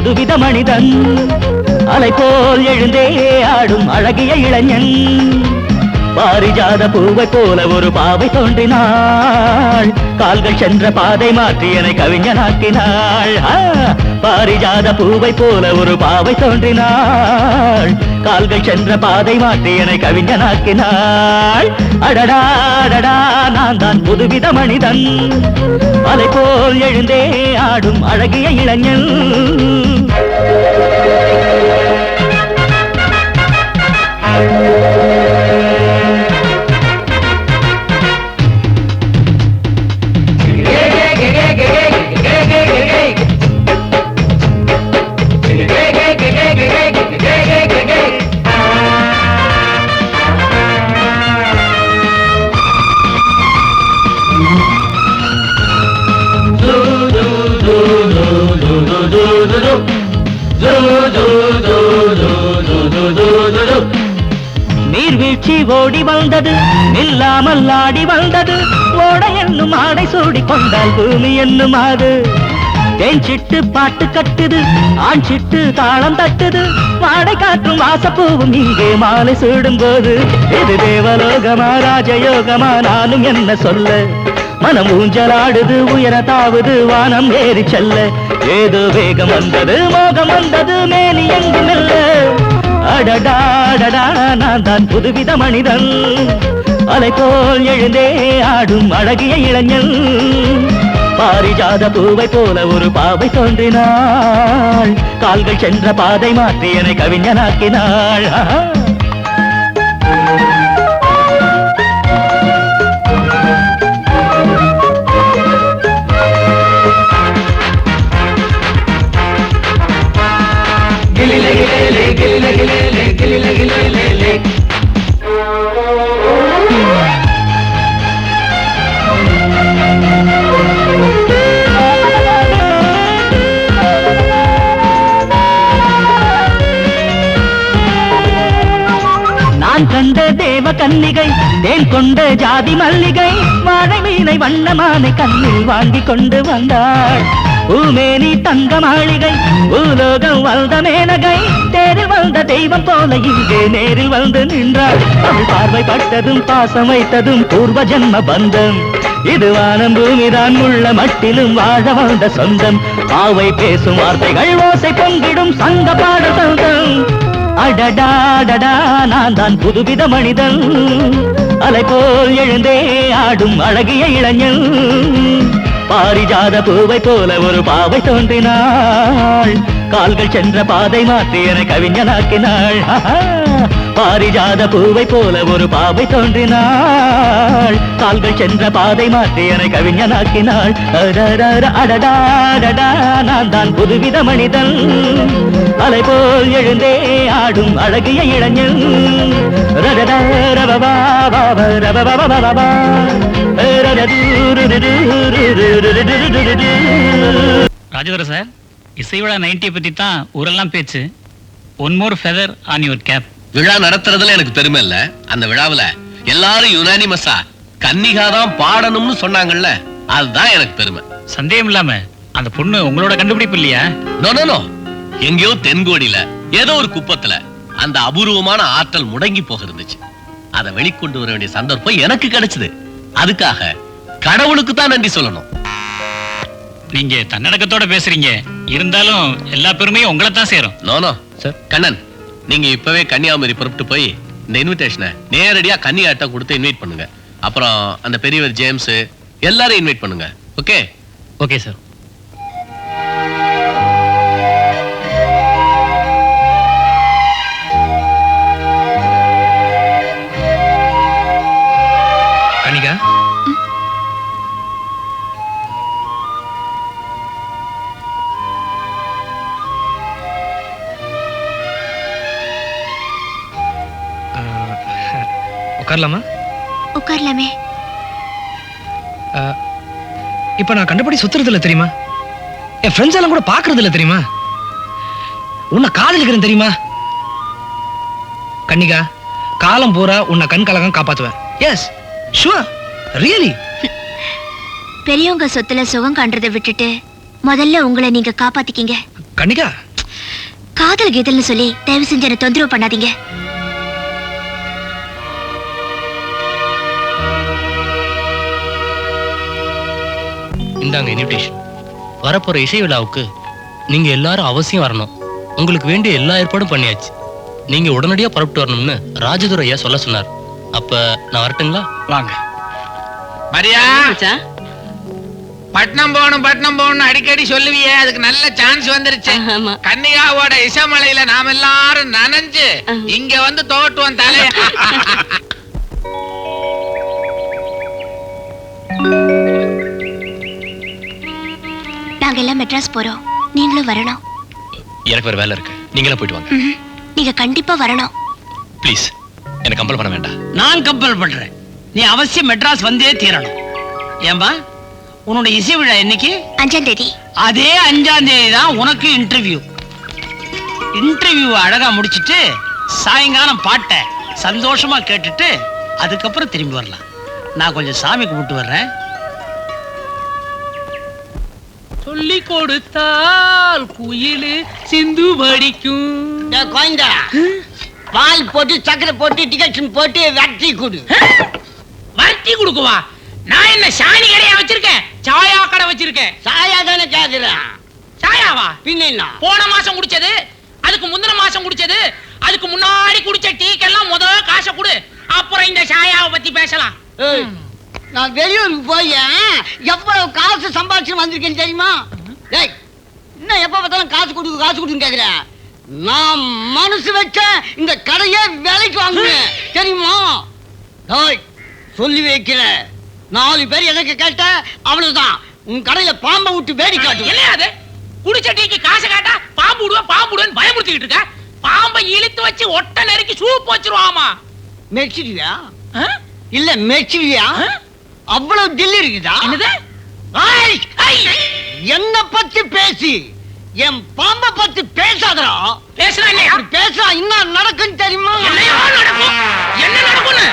புதுவித மனிதன். அலை போல் எழுந்தே ஆடும் அழகிய இளைஞன். பாரிஜாத பூவை போல ஒரு பாவை தோன்றினாள். கால்கள் சென்ற பாதை மாற்றி என கவிஞனாக்கினாள். பாரிஜாத பூவை போல ஒரு பாவை தோன்றினாள். கால்கள் சென்ற பாதை மாற்றி என கவிஞனாக்கினாள். அடடா அடடா நான் தான் புதுவித மனிதன். அலை போல் எழுந்தே ஆடும் அழகிய இளைஞன். நீர்வீழ்ச்சி ஓடி வந்தது நில்லாமல் ஆடி வந்தது. ஓட என்னும் ஆடை சூடி கொண்டால் பூமி என்னும் ஆடு. தேன் சிட்டு பாட்டு கட்டுது ஆண் சிட்டு தாளம் தட்டுது. வாடை காற்றும் வாசப்பூவும் இங்கே மாலை சூடும் போது இது தேவலோகமா ராஜயோகமா நானும் என்ன சொல்ல மனம் ஊஞ்சலாடுது உயர தாவுது வானம் ஏறி செல்ல. ஏதோ வேகம் வந்தது மோகம் வந்தது மேலி எங்கும் இல்ல அடடாடடா நான் தான் புதுவித மனிதன். அலை போல் எழுந்தே ஆடும் அழகிய இளைஞன். பாரிஜாத பூவை போல ஒரு பாவை தோன்றினாள். கால்கள் சென்ற பாதை மாற்றி என்னை கவிஞனாக்கினாள். நான் கண்ட தேவ கன்னிகை தேன் கொண்ட ஜாதி மல்லிகை வாழை மீனை வண்ணமானை கண்ணில் வாங்கி கொண்டு வந்தாள். பூமேனி தங்க மாளிகை பூலோகம் வந்த மேனகை தேரில் வந்த தெய்வம் போல இங்கே நேரில் வந்து நின்றாள். அவள் பார்வை பட்டதும் பாசம் வைத்ததும் பூர்வ ஜென்ம பந்தம். இது வானம் பூமிதான் உள்ள மட்டிலும் வாழ வந்த சொந்தம். பாவை பேசும் வார்த்தைகள் ஓசை பொங்கிடும் சங்க பாட சொந்தம் அடடாடடா நான் தான் புதுவித மனிதன். அலை போல் எழுந்தே ஆடும் அழகிய இளைஞன். பாரிஜாத பூவை போல ஒரு பாவை தோன்றினாள். கால்கள் சென்ற பாதை மாற்றி என கவிஞனாக்கினாள். ஆஹா. பாரிஜாத பூவை போல ஒரு பாவை தோன்றினாள் கால்கள் சென்ற பாதை மாற்றி என கவிஞனாக்கினாள் அடடாடடா நான் தான் புதுவித மனிதன் அலை போல் எழுந்தே ஆடும் அழகிய இளைஞன் ரடடா ரபபா ரபபா ராஜதர சார் இசைவிழா நைன்டி பற்றி தான் ஊரெல்லாம் பேச்சு one more feather on your cap விழா நடத்துறதுல எனக்கு பெருமை இல்ல. அந்த விழாவுல எல்லாரும் யுனானிமஸா கன்னிகா தான் பாடணும்னு சொன்னாங்கல்ல அதுதான் எனக்கு பெருமை. சந்தேகம் இல்லாம அந்த பொண்ணு உங்களோட கண்டுபிடிப்பு இல்லையா? நோ நோ நோ எங்கேயோ தென்கோடியில ஏதோ ஒரு குப்பத்துல அந்த அபூர்வமான ஆற்றல் முடங்கி போக இருந்துச்சு அதை வெளிக்கொண்டு வர வேண்டிய சந்தர்ப்பம் எனக்கு கிடைச்சது. அதுக்காக கடவுளுக்கு தான் நன்றி சொல்லணும். நீங்க தன்னடக்கத்தோட பேசுறீங்க. இருந்தாலும் எல்லா பெருமையும் உங்களை தான் சேரும். நோ நோ சார் கண்ணன் நீங்க இப்பவே கன்னியாகுமரி புறப்பட்டு போய் இந்த இன்விடேஷனை நேரடியா கன்னியாட்ட கொடுத்து இன்வைட் பண்ணுங்க. அப்புறம் அந்த பெரியவர் ஜேம்ஸ் எல்லாரும் இன்வைட் பண்ணுங்க. ஓகே ஓகே சார் உட்காரலாமா? உட்கார்லாமே. இப்ப நான் கண்டபடி சுத்துறது இல்ல தெரியுமா? என் ஃப்ரெண்ட்ஸ் எல்லாம் கூட பாக்குறது இல்ல தெரியுமா? உன்னை காதலிக்கிறேன் தெரியுமா? கன்னிகா காலம் பூரா உன்னை கண் கலகம் காப்பாத்துவேன். எஸ் ஷுவர் ரியலி பெரியவங்க சொத்துல சுகம் காண்றதை விட்டுட்டு முதல்ல உங்களை நீங்க காப்பாத்திக்கிங்க. கன்னிகா. காதல் கீதல்னு சொல்லி தயவு செஞ்சு என்ன தொந்தரவு பண்ணாதீங்க. இந்தாங்க இன்விடேஷன் வரப்போற இசை விழாவுக்கு நீங்க எல்லாரும் அவசியம் வரணும். உங்களுக்கு வேண்டிய எல்லா ஏற்பாடும் பண்ணியாச்சு. நீங்க உடனடியா புறப்பட்டு வரணும்னு ராஜதுரை ஐயா சொல்ல சொன்னார். அப்ப நான் வரட்டுங்களா? வாங்க. மரியா! பட்னம் போகணும் பட்னம் போகணும் அடிக்கடி சொல்லுவியே. அதுக்கு நல்ல சான்ஸ் வந்துருச்சு. கன்னிகாவோட இசமலையில நாம எல்லாரும் நனைஞ்சு இங்க வந்து தோட்டுவோம் தலைய. நாங்க எல்லாம் மெட்ராஸ் போறோம். நீங்களும் வரணும். எனக்கு வேற வேலை இருக்கு. நீங்களே போயிட்டு வாங்க. ம்ஹும். நீங்க கண்டிப்பா வரணும். ப்ளீஸ் எனக்கு கம்பல் பண்ண வேண்டாம். நான் கம்பல் பண்றேன். நீ அவசியம் மெட்ராஸ் வந்தே தீரணும். ஏம்பா உன்னோட இசை விழா என்னைக்கு? அஞ்சாம் தேதி. அதே அஞ்சாம் தேதி தான் உனக்கு இன்டர்வியூ இன்டர்வியூ அழகா முடிச்சிட்டு சாயங்காலம் பாட்டை சந்தோஷமா கேட்டுட்டு அதுக்கப்புறம் திரும்பி வரலாம். நான் கொஞ்சம் சாமி கும்பிட்டு வர்றேன். சொல்லி கொடுத்தால் குயிலு சிந்து படிக்கும் கோயந்தா பால் போட்டு சக்கரை போட்டு டிக்கெட் போட்டு வெட்டி கொடு. வர்த்தி கொடுக்குவா? நான் என்ன சாணி கடையா வச்சிருக்கேன்? சாயா கடை வச்சிருக்கேன். சாயா தானே கேக்குறேன் சாயாவா? பின்ன என்ன? போன மாசம் குடிச்சது அதுக்கு முந்தின மாசம் குடிச்சது அதுக்கு முன்னாடி குடிச்ச டீக்கெல்லாம் முத காசை கொடு. அப்புறம் இந்த சாயாவை பத்தி பேசலாம். நான் வெளியூருக்கு போய் எவ்வளவு காசு சம்பாதிச்சு வந்திருக்கேன் தெரியுமா? டேய் இன்னும் எப்ப பார்த்தாலும் காசு கொடுக்கு காசு கொடுன்னு கேக்குறேன் நான் மனசு வச்ச இந்த கடையே விலைக்கு வாங்குவேன். தெரியுமா? டேய் சொல்லி வைக்கிறேன் நாலு பேர் எனக்கு கேட்ட அவ்வளவுதான். உன் கடையில பாம்பை விட்டு வேடி காட்டு. அது? குடிச்ச டீக்கு காசை காட்டா பாம்பு விடுவேன் பாம்பு விடுவேன் பயமுறுத்திக்கிட்டு இருக்க? பாம்பை இழுத்து வச்சு ஒட்ட நெருக்கி சூப் வச்சிருவாமா? மெச்சிடுவியா? இல்ல மெச்சிடுவியா? அவ்வளவு தில்லு இருக்குதா! என்ன பத்தி பேசி என் பாம்ப பத்தி பேசாதடா பேசுறா இல்லையா பேசுறா என்ன நடக்கும் தெரியுமா நடக்கும் என்ன நடக்கும்னு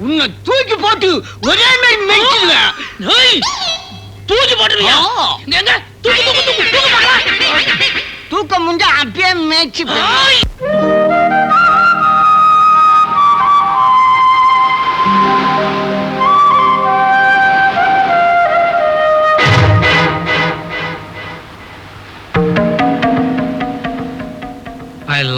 உன்னை தூக்கி போட்டு ஒரே மாதிரி ஏய், தூக்கி போட்டுருவியா எங்க தூக்கு தூக்கு தூக்கு தூக்கு பார்க்கலாம் தூக்கம் முடிஞ்சா அப்படியே மேய்ச்சி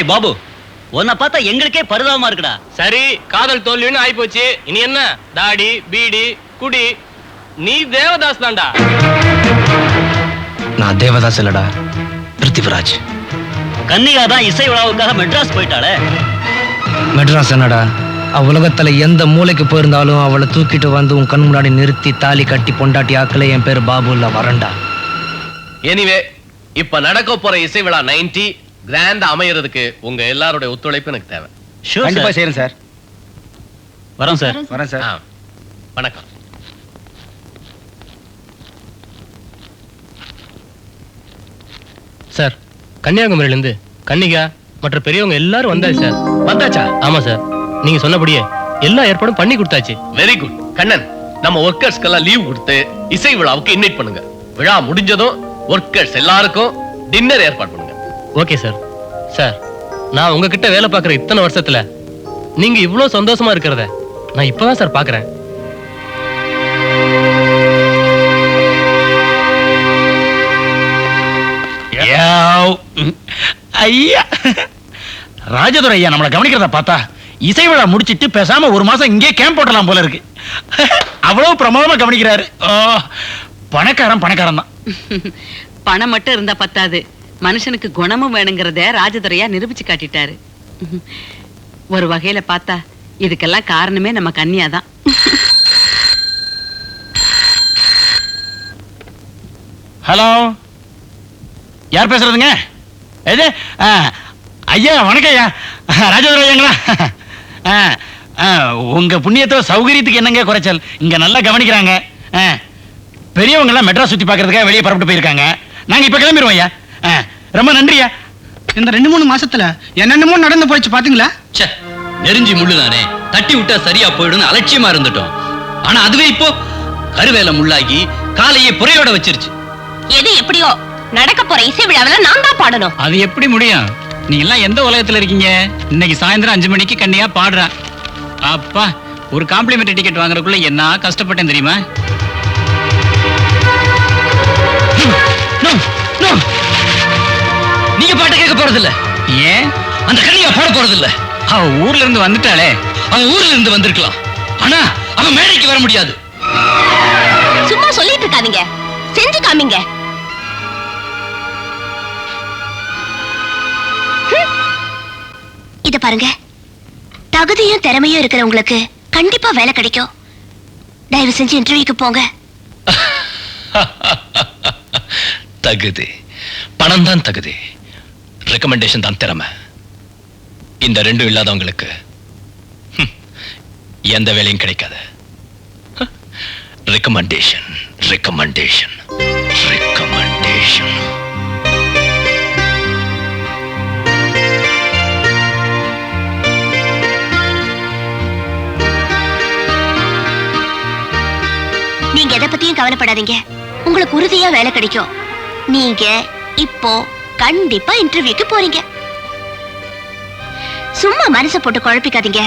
டேய் பாபு உன்னை பார்த்தா எங்களுக்கே பரிதாபமா இருக்குடா. சரி காதல் தோல்வின்னு ஆயிப்போச்சு. இனி என்ன? தாடி பீடி குடி. நீ தேவதாஸ் தான்டா. நான் தேவதாஸ் இல்லடா பிருத்திவிராஜ். கன்னிகா தான் இசை விழாவுக்காக மெட்ராஸ் போயிட்டாளே. மெட்ராஸ் என்னடா அவ உலகத்துல எந்த மூலைக்கு போயிருந்தாலும் அவளை தூக்கிட்டு வந்து உன் கண் முன்னாடி நிறுத்தி தாலி கட்டி பொண்டாட்டி ஆக்கல என் பேர் பாபு இல்ல வரண்டா. எனிவே இப்ப நடக்க போற இசை விழா 90 கிராண்ட் அமையறதுக்கு உங்க எல்லாருடைய ஒத்துழைப்பு எனக்கு தேவை. கண்டிப்பா செய்யறேன் சார் வரோம் சார் வரேன் ஆ, வணக்கம். சார் கன்னியாகுமரியில இருந்து கன்னிகா மற்ற பெரியவங்க எல்லாரும் வந்தாச்சு சார் வந்தாச்சா? ஆமா சார் நீங்க சொன்னபடியே எல்லா ஏற்பாடும் பண்ணி கொடுத்தாச்சு. வெரி குட் கண்ணன் நம்ம ஒர்க்கர்ஸ்க்கெல்லாம் லீவ் கொடுத்து இசை விழாவுக்கு இன்வைட் பண்ணுங்க. விழா முடிஞ்சதும் ஒர்க்கர்ஸ் எல்லாருக்கும் டின்னர் ஏற்பாடு பண்ணுங்க. Okay sir. சார் நான் உங்ககிட்ட வேலை பார்க்குற இத்தனை வருஷத்துல நீங்க இவ்வளோ சந்தோஷமா இருக்கிறத நான் இப்பதான் சார் பார்க்குறேன். ஐயா. ராஜதுரை ஐயா நம்மளை கவனிக்கிறத பார்த்தா இசை விழா முடிச்சிட்டு பேசாம ஒரு மாசம் இங்கே கேம்ப் போட்டலாம் போல இருக்கு. அவ்வளவு பிரமாதமா கவனிக்கிறாரு. ஓ பணக்காரன் பணக்காரன் தான். பணம் மட்டும் இருந்தா பத்தாது. மனுஷனுக்கு குணமும் வேணுங்கிறத ராஜதுரையா நிரூபிச்சு காட்டிட்டாரு. ஒரு வகையில பார்த்தா இதுக்கெல்லாம் காரணமே நம்ம கன்னியாதான். ஹலோ? யார் பேசுறதுங்க? எது? ஆ, ஐயா வணக்கம் ஐயா. ராஜதுரை ஐயாங்களா ஆ, ஆ, உங்க புண்ணியத்தோ சௌகரியத்துக்கு என்னங்க குறைச்சல்? இங்க நல்லா கவனிக்கிறாங்க. ஆ, பெரியவங்க எல்லாம் மெட்ராஸ் சுத்தி பார்க்கறதுக்காக வெளியே புறப்பட்டு போயிருக்காங்க. நாங்க இப்ப கிளம்பிடுவோம் ஐயா. ஆ, ரொம்ப நன்றியா. இந்த ரெண்டு மூணு மாசத்துல என்னென்னமோ நடந்து போயிடுச்சு பாத்தீங்களா? ச்சே நெருஞ்சி முள்ளுதானே. தட்டி விட்டா சரியா போயிடும்னு அலட்சியமா இருந்துட்டோம். ஆனா அதுவே இப்போ கருவேல முள்ளாகி காலையே புறையோட வச்சிருச்சு. எது எப்படியோ? நடக்க போற இசை விழாவில் நான் தான் பாடணும். அது எப்படி முடியும்? நீங்க எல்லாம் எந்த உலகத்துல இருக்கீங்க? இன்னைக்கு சாயந்தரம் அஞ்சு மணிக்கு கண்ணியா பாடுறேன் அப்பா ஒரு காம்ப்ளிமெண்டரி டிக்கெட் வாங்குறதுக்குள்ள என்ன கஷ்டப்பட்டேன் தெரியுமா? நீங்க பாட்ட கேட்க போறது இல்ல ஏன்? அந்த கண்ணியா பாட போறது இல்ல அவ ஊர்ல இருந்து வந்துட்டாளே. அவன் ஊர்ல இருந்து வந்திருக்கலாம். ஆனா அவன் மேடைக்கு வர முடியாது. சும்மா சொல்லிட்டு இருக்காதீங்க. செஞ்சு காமிங்க. இத பாருங்க. தகுதியும் திறமையும் இருக்கிறவங்களுக்கு கண்டிப்பா வேலை கிடைக்கும். தயவு செஞ்சு இன்டர்வியூக்கு போங்க. தகுதி. பணம் தான் தகுதி. ரெக்கமெண்டேஷன் தான் திறமை. இந்த ரெண்டும் இல்லாதவங்களுக்கு எந்த வேலையும் கிடைக்காது. ரெக்கமெண்டேஷன் ரெக்கமெண்டேஷன் ரெக்கமெண்டேஷன் நீங்க எதை பத்தியும் கவலைப்படாதீங்க. உங்களுக்கு உறுதியா வேலை கிடைக்கும். நீங்க இப்போ கண்டிப்பா இன்டர்வியூக்கு போறீங்க. சும்மா மனசை போட்டு குழப்பிக்காதீங்க.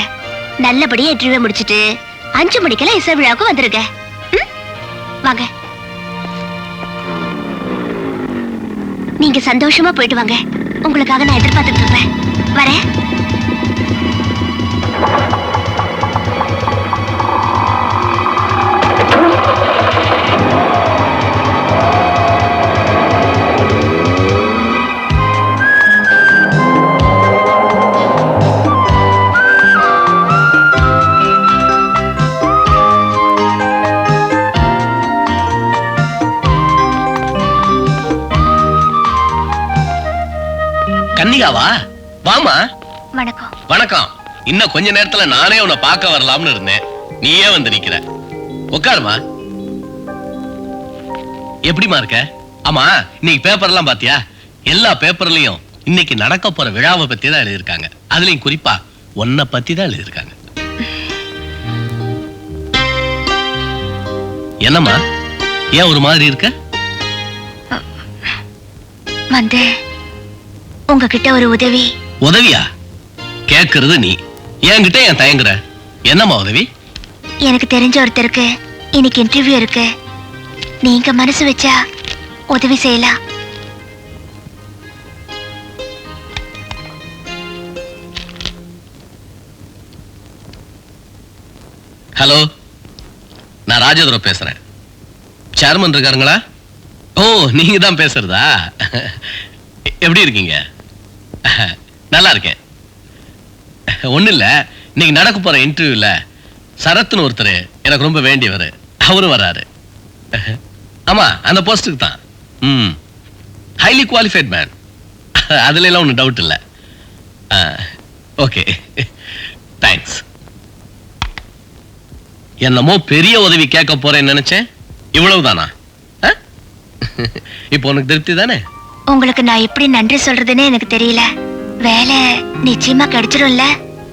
நல்லபடியா இன்டர்வியூ முடிச்சிட்டு அஞ்சு மணிக்கெல்லாம் இசை விழாவுக்கு வந்துருங்க. வாங்க. நீங்க சந்தோஷமா போயிட்டு வாங்க. உங்களுக்காக நான் எதிர்பார்த்துட்டு இருப்பேன். வரேன். கன்னிகாவா? வாமா. வணக்கம். வணக்கம். இன்னும் கொஞ்ச நேரத்துல நானே உன்னை பார்க்க வரலாம்னு இருந்தேன். நீயே வந்து நிக்கிற உட்காருமா. எப்படிமா இருக்க? ஆமா இன்னைக்கு பேப்பர்லாம் பாத்தியா? எல்லா பேப்பர்லயும் இன்னைக்கு நடக்க போற விழாவை பத்தி தான் எழுதியிருக்காங்க. அதுலயும் குறிப்பா உன்னை பத்தி தான் எழுதியிருக்காங்க. என்னம்மா? ஏன் ஒரு மாதிரி இருக்க? வந்து உங்ககிட்ட ஒரு உதவி. உதவியா? கேக்குறது நீ. என்கிட்ட ஏன் தயங்குற? என்னம்மா உதவி? எனக்கு தெரிஞ்ச ஒருத்தருக்கு இன்னைக்கு இன்டர்வியூ இருக்கு. நீங்க மனசு வச்சா உதவி செய்யலாம். ஹலோ நான் ராஜேந்திரம் பேசுறேன். சேர்மன் இருக்காருங்களா? ஓ நீங்க தான் பேசுறதா எப்படி இருக்கீங்க? நல்லா இருக்கேன் ஒண்ணும் இல்ல இன்னைக்கு நடக்க போற இன்டர்வியூல சரத்னு ஒருத்தர் எனக்கு ரொம்ப வேண்டியவர். அவரும் வராரு ஆமாம் அந்த போஸ்ட்டுக்கு தான். ம். ஹைலி குவாலிஃபைட் மேன் அதுல எல்லாம் ஒன்றும் டவுட் இல்லை. ஓகே தேங்க்ஸ் என்னமோ பெரிய உதவி கேட்க போறேன்னு நினைச்சேன். இவ்வளவுதானா? ஆ? இப்போ உனக்கு திருப்தி தானே? உங்களுக்கு நான் எப்படி நன்றி சொல்றதுன்னு எனக்கு தெரியல. வேலை நிச்சயமா கிடைச்சிரும்ல?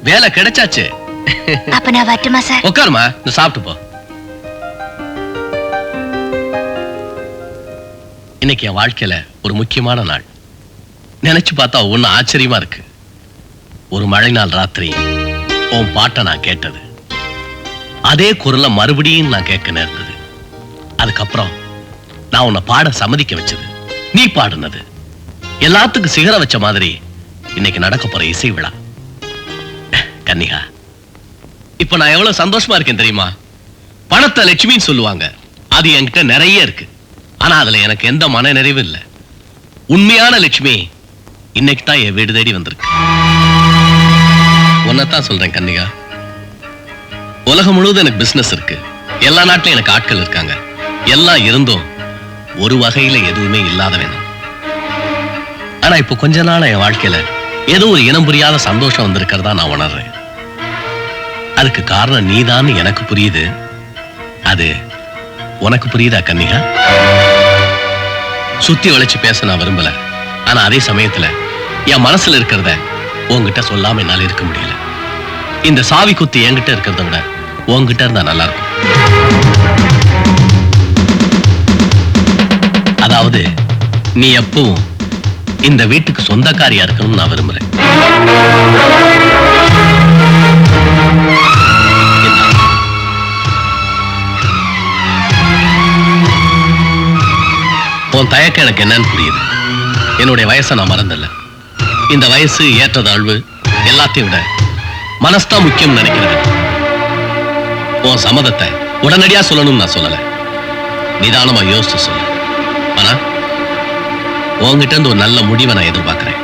வேலை கிடைச்சாச்சு. அப்ப நான் வரட்டுமா சார்? உட்காருமா இந்த சாப்பிட்டு போ. இன்னைக்கு என் வாழ்க்கையில ஒரு முக்கியமான நாள். நினைச்சு பார்த்தா ஒண்ணு ஆச்சரியமா இருக்கு. ஒரு மழை நாள் ராத்திரி உன் பாட்டை நான் கேட்டது. அதே குரலை மறுபடியும் நான் கேட்க நேர்ந்தது. அதுக்கப்புறம் நான் உன்னை பாட சம்மதிக்க வச்சது. நீ பாடுனது. எல்லாத்துக்கும் சிகர வச்ச மாதிரி இன்னைக்கு நடக்க போற இசை விழா. கன்னிகா இப்ப நான் எவ்வளவு சந்தோஷமா இருக்கேன் தெரியுமா? பணத்தை லட்சுமின்னு சொல்லுவாங்க. அது என்கிட்ட நிறைய இருக்கு. ஆனா அதுல எனக்கு எந்த மன நிறைவு இல்லை. உண்மையான லட்சுமி இன்னைக்கு தான் என் வீடு தேடி வந்திருக்கு. உன்னைத்தான் சொல்றேன் கன்னிகா. உலகம் முழுவதும் எனக்கு பிசினஸ் இருக்கு. எல்லா நாட்டிலும் எனக்கு ஆட்கள் இருக்காங்க. எல்லாம் இருந்தும் ஒரு வகையில எதுவுமே இல்லாதவன் ஆனா இப்போ கொஞ்ச நாள் என் வாழ்க்கையில ஏதோ ஒரு இனம் புரியாத சந்தோஷம் வந்திருக்கிறதா நான் உணர்றேன். அதுக்கு காரணம் நீதான்னு எனக்கு புரியுது. அது உனக்கு புரியுதா கன்னிகா? சுத்தி வளைச்சு பேச நான் விரும்பல. ஆனா அதே சமயத்துல என் மனசுல இருக்கிறத உன்கிட்ட சொல்லாம என்னால இருக்க முடியல. இந்த சாவி குத்து என்கிட்ட இருக்கிறத விட உன்கிட்ட இருந்தா நல்லா இருக்கும். அதாவது நீ எப்பவும் இந்த வீட்டுக்கு சொந்தக்காரியா இருக்கணும்னு நான் விரும்புறேன். உன் தயக்கம் எனக்கு என்னன்னு புரியுது. என்னுடைய வயசை நான் மறந்தல இந்த வயசு ஏற்றதாழ்வு எல்லாத்தையும் விட மனசுதான் முக்கியம் நினைக்கிறது. உன் சம்மதத்தை உடனடியா சொல்லணும்னு நான் சொல்லலை. நிதானமா யோசிச்சு சொல்லு. ஆனா உங்ககிட்ட இருந்து ஒரு நல்ல முடிவை நான் எதிர்பார்க்கிறேன்.